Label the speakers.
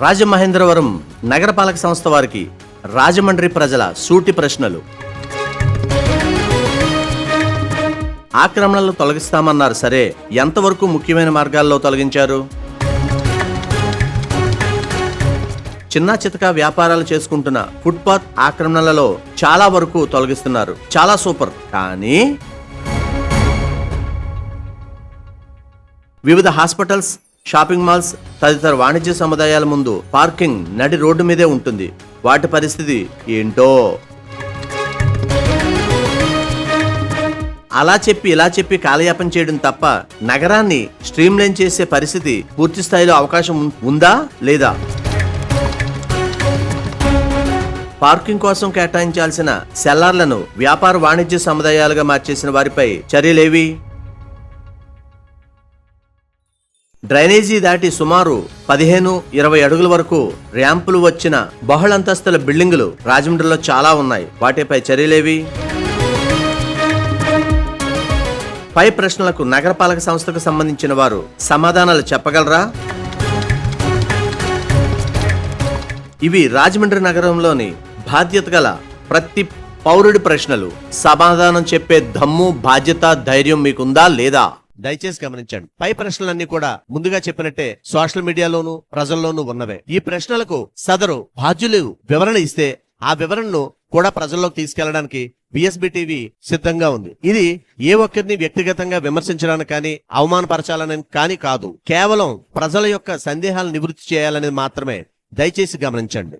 Speaker 1: రాజమహేంద్రవరం నగరపాలక సంస్థ వారికి రాజమండ్రి ప్రజల సూటి ప్రశ్నలు. ఆక్రమణలు తొలగిస్తామన్నారు. సరే ఎంతవరకు ముఖ్యమైన మార్గాల్లో తొలగించారు? చిన్న చితక వ్యాపారాలు చేసుకుంటున్న ఫుట్పాత్ ఆక్రమణలలో చాలా వరకు తొలగిస్తున్నారు. చాలా సూపర్. కానీ వివిధ హాస్పిటల్స్ షాపింగ్ మాల్స్ తదితర వాణిజ్య సముదాయాల ముందు పార్కింగ్ నడి రోడ్డు మీదే ఉంటుంది. వాటి పరిస్థితి ఏంటో? అలా చెప్పి ఇలా చెప్పి కాలయాపన చేయడం తప్ప నగరాన్ని స్ట్రీమ్లైన్ చేసే పరిస్థితి పూర్తి స్థాయిలో అవకాశం ఉందా లేదా? పార్కింగ్ కోసం కేటాయించాల్సిన సెల్లార్లను వ్యాపార వాణిజ్య సముదాయాలుగా మార్చేసిన వారిపై చర్యలేవి? డ్రైనేజీ దాటి సుమారు పదిహేను ఇరవై అడుగుల వరకు ర్యాంపులు వచ్చిన బహుళంతస్తుల బిల్డింగులు రాజమండ్రిలో చాలా ఉన్నాయి. వాటిపై చర్యలేవి? పై ప్రశ్నలకు నగరపాలక సంస్థకు సంబంధించిన వారు సమాధానాలు చెప్పగలరా? ఇవి రాజమండ్రి నగరంలోని బాధ్యత గల ప్రతి పౌరుడి ప్రశ్నలు. సమాధానం చెప్పే దమ్ము బాధ్యత ధైర్యం మీకుందా లేదా? దయచేసి గమనించండి. పై ప్రశ్నలన్నీ కూడా ముందుగా చెప్పినట్టే సోషల్ మీడియాలోను ప్రజల్లోనూ ఉన్నవే. ఈ ప్రశ్నలకు సదరు బాధ్యులు వివరణ ఇస్తే ఆ వివరణను కూడా ప్రజల్లోకి తీసుకెళ్ళడానికి బిఎస్బి టీవీ సిద్ధంగా ఉంది. ఇది ఏ ఒక్కరిని వ్యక్తిగతంగా విమర్శించడానికి కానీ అవమానపరచాలని కానీ కాదు. కేవలం ప్రజల యొక్క సందేహాలను నివృత్తి చేయాలనేది మాత్రమే. దయచేసి గమనించండి.